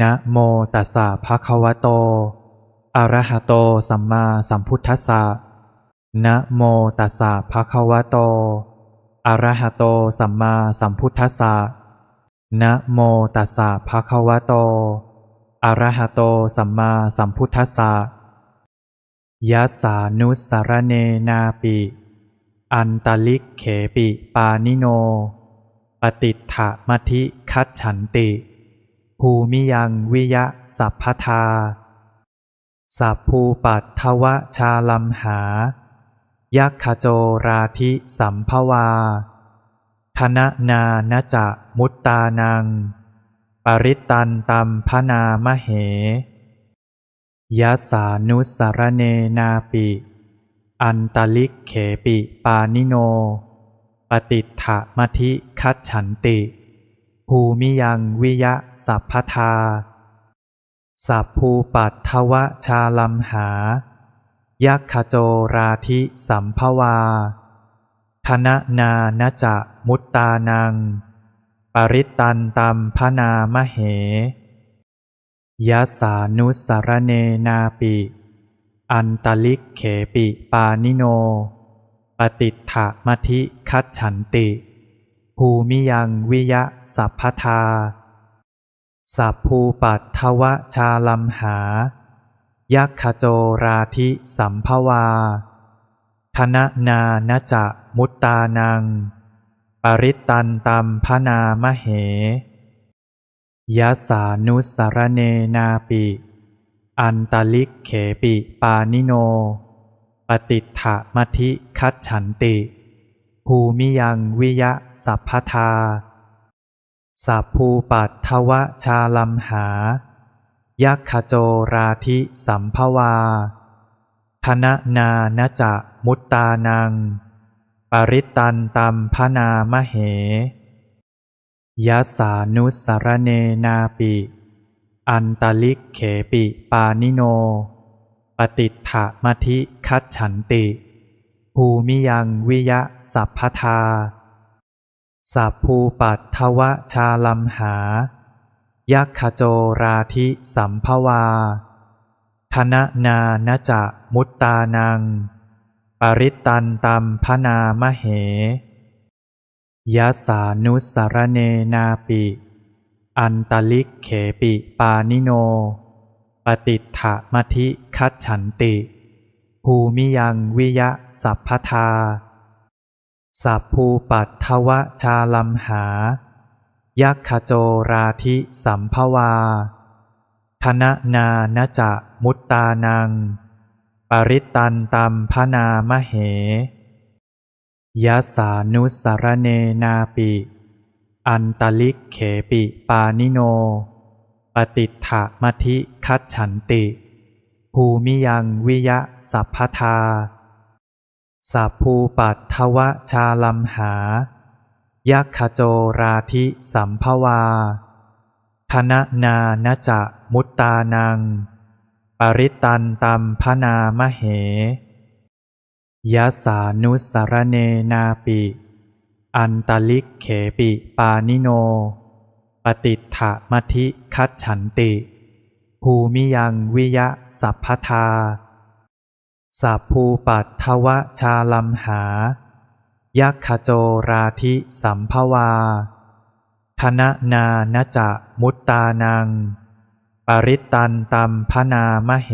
นะโมตัสสะภะคะวะโต อะระหะโตสัมมาสัมพุทธัสสะ นะโมตัสสะภะคะวะโต อะระหะโตสัมมาสัมพุทธัสสะ นะโมตัสสะภะคะวะโต อะระหะโตสัมมาสัมพุทธัสสะยัสสานุสสรเนนาปิ อันตลิกเขปิปานิโน ปฏิฏฐมัทิคัจฉันติ ภูมิยังวิยะสัพพทา สัพภูปัตทวชาลัมหา ยักขโจราธิสัมภวาธนนานจะมุตตานัง ปริตตันตัมพนามเหยัสานุสรเนนาปิ อันตลิกเขปิปานิโน ปฏิฏฐมัทิคัจฉันติ ภูมิยังวิยะสัพพทา สัพภูปัตทวชาลัมหา ยักขโจราธิสัมภวาธนนานจะมุตตานัง ปริตตันตัมพนามเหยัสานุสารเนนาปิ อันตลิกเขปิปานิโน ปฏิฏฐมัทิคัจฉันติ ภูมิยังวิยะสัพพทา สัพภูปัตทวชาลัมหา ยักขโจราธิสัมภวา ธนนานจะมุตตานัง ปริตตันตัมพนามเหยัสานุสารเนนาปิ อันตลิกเขปิปานิโน ปฏิฏฐมัทิคัจฉันติ ภูมิยังวิยะสัพพทา สัพภูปัตทวชาลัมหา ยักขโจราธิสัมภวา ธนนานจะมุตตานัง ปริตันตัมพนามเหยัสานุสรเนนาปิ อันตลิกเขปิปานิโน ปฏิฏฐมัทิคัจฉันติ ภูมิยังวิยะสัพพทา สัพภูปัตทวชาลัมหา ยักขโจราธิสัมภวา ธนนานจะมุตตานัง ปริตตันตัมพนามเหยัสานุสรเนนาปิ อันตลิกเขปิปานิโน ปฏิฏฐมัทิคัจฉันติ ภูมิยังวิยะสัพพทา สัพภูปัตทวชาลัมหา ยักขโจราธิสัมภวา ธนนานจะมุตตานัง ปริตันตัมพนามเหยัสานุสรเนนาปิ อันตลิกเขปิปานิโน ปฏิฏฐมัทิคัจฉันติ ภูมิยังวิยะสัพพทาสัพภูปัตทวชาลัมหา ยักขโจราธิสัมภวาธนนานจะมุตตานัง ปริตันตัมพนามเหยัสานุสรเนนาปิ อันตลิกเขปิปานิโน ปฏิฏฐมัทิคัจฉันติ ภูมิยังวิยะสัพพทาสัพภูปัตทวชาลัมหา ยักขโจราธิสัมภวา ธนนานจะมุตตานัง ปริตตันตัมพนามเห